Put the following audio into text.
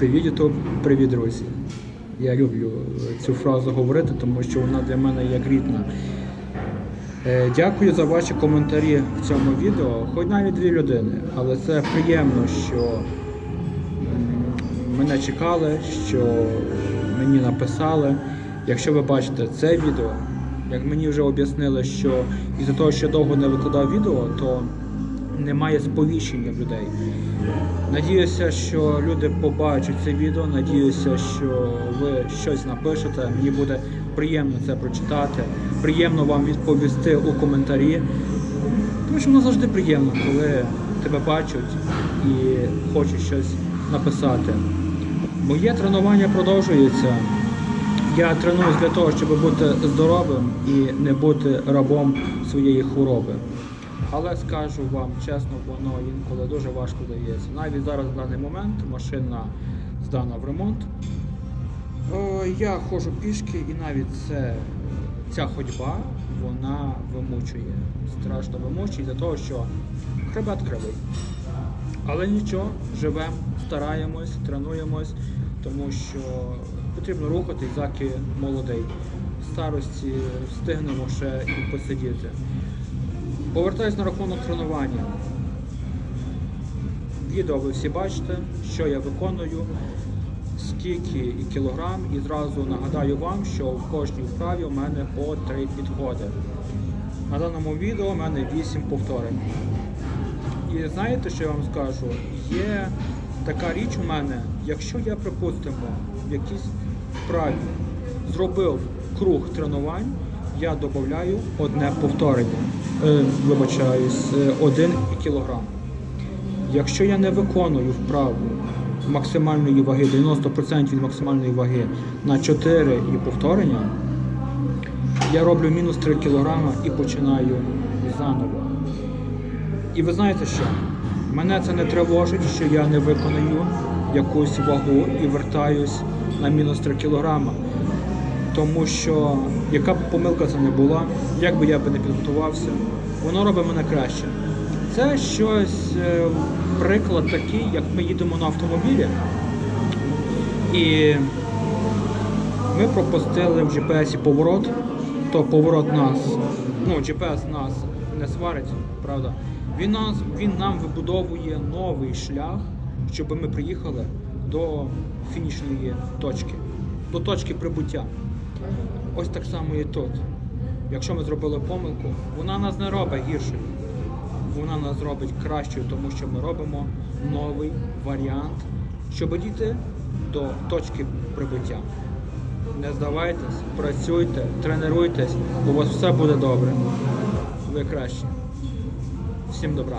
Привіт, Ютуб, привіт, друзі. Я люблю цю фразу говорити, тому що вона для мене як рідна. Е, Дякую за ваші коментарі в цьому відео, хоч навіть дві людини, але це приємно, що мене чекали, що мені написали. Якщо ви бачите це відео, як мені вже об'яснили, що із-за того, що я довго не викладав відео, то немає сповіщення людей. Надіюся, що люди побачать це відео. Надіюся, що ви щось напишете. Мені буде приємно це прочитати. Приємно вам відповісти у коментарі. Тому що воно завжди приємно, коли тебе бачать і хочуть щось написати. Моє тренування продовжується. Я тренуюсь для того, щоб бути здоровим і не бути рабом своєї хвороби. Але скажу вам чесно, воно інколи дуже важко дається. Навіть зараз в даний момент машина здана в ремонт. Я ходжу пішки і навіть це, ця ходьба вона вимучує. Страшно вимучує для того, що хребет кривий. Але нічого, живемо, стараємось, тренуємось, тому що потрібно рухатись, заки молодий. В старості встигнемо ще і посидіти. Повертаюсь на рахунок тренування. Відео ви всі бачите, що я виконую, скільки і кілограм, і зразу нагадаю вам, що в кожній вправі у мене по три підходи. На даному відео у мене 8 повторень. І знаєте, що я вам скажу? Є така річ у мене, якщо я, припустимо, в якійсь вправі зробив круг тренувань, я додаю одне повторення. Е, вибачаюсь, е, один кілограм. Якщо я не виконую вправу максимальної ваги, 90% від максимальної ваги на 4 і повторення, я роблю мінус 3 кг і починаю заново. І ви знаєте що? Мене це не тривожить, що я не виконую якусь вагу і вертаюсь на мінус 3 кілограма. Тому що яка б помилка це не була, як би я би не підготувався, воно робить мене краще. Це щось, е, приклад такий, як ми їдемо на автомобілі, і ми пропустили в GPS поворот, то поворот нас, ну GPS нас не сварить, правда. Він, нас, він нам вибудовує новий шлях, щоб ми приїхали до фінішної точки, до точки прибуття. Ось так само і тут. Якщо ми зробили помилку, вона нас не робить гіршою. Вона нас зробить кращою, тому що ми робимо новий варіант, щоб дійти до точки прибуття. Не здавайтесь, працюйте, тренуйтесь, у вас все буде добре. Ви краще. Всім добра.